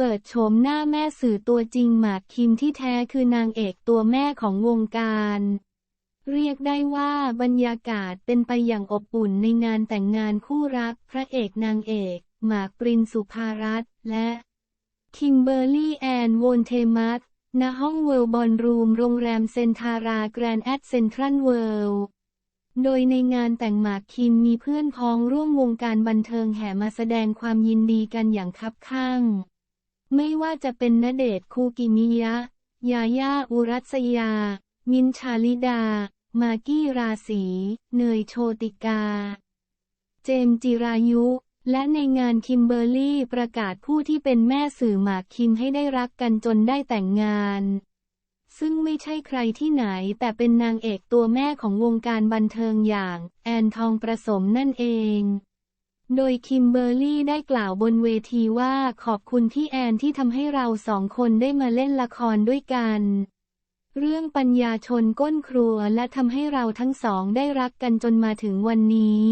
เปิดโฉมหน้าแม่สื่อตัวจริงหมากคิมที่แท้คือนางเอกตัวแม่ของวงการ เรียกได้ว่าบรรยากาศเป็นไปอย่างอบอุ่นในงานแต่งงานคู่รักพระเอกนางเอก หมากปรินสุภารัตน์และคิมเบอร์รี่แอนโวนเทมัสณห้องเวิลบอลรูมโรงแรมเซนทาราแกรนด์แอดเซนทรัลเวิลด์โดยในงานแต่งหมากคิมมีเพื่อนพ้องร่วมวงการบันเทิงแห่มาแสดงความยินดีกันอย่างคับข้าง ไม่ว่าจะเป็นณเดชคูกิมิยะ ยาย่าอุรัสยา มินชาลิดา มากี้ราศี เนยโชติกา เจมส์จิรายุ และในงานคิมเบอร์รี่ประกาศผู้ที่เป็นแม่สื่อหมากคิมให้ได้รักกันจนได้แต่งงาน ซึ่งไม่ใช่ใครที่ไหนแต่เป็นนางเอกตัวแม่ของวงการบันเทิงอย่าง แอนทองประสมนั่นเอง โดยคิมเบอร์รี่ได้กล่าวบนเวทีว่าขอบคุณที่แอนที่ทำให้เราสองคนได้มาเล่นละครด้วยกัน เรื่องปัญญาชนก้นครัวและทำให้เราทั้งสองได้รักกันจนมาถึงวันนี้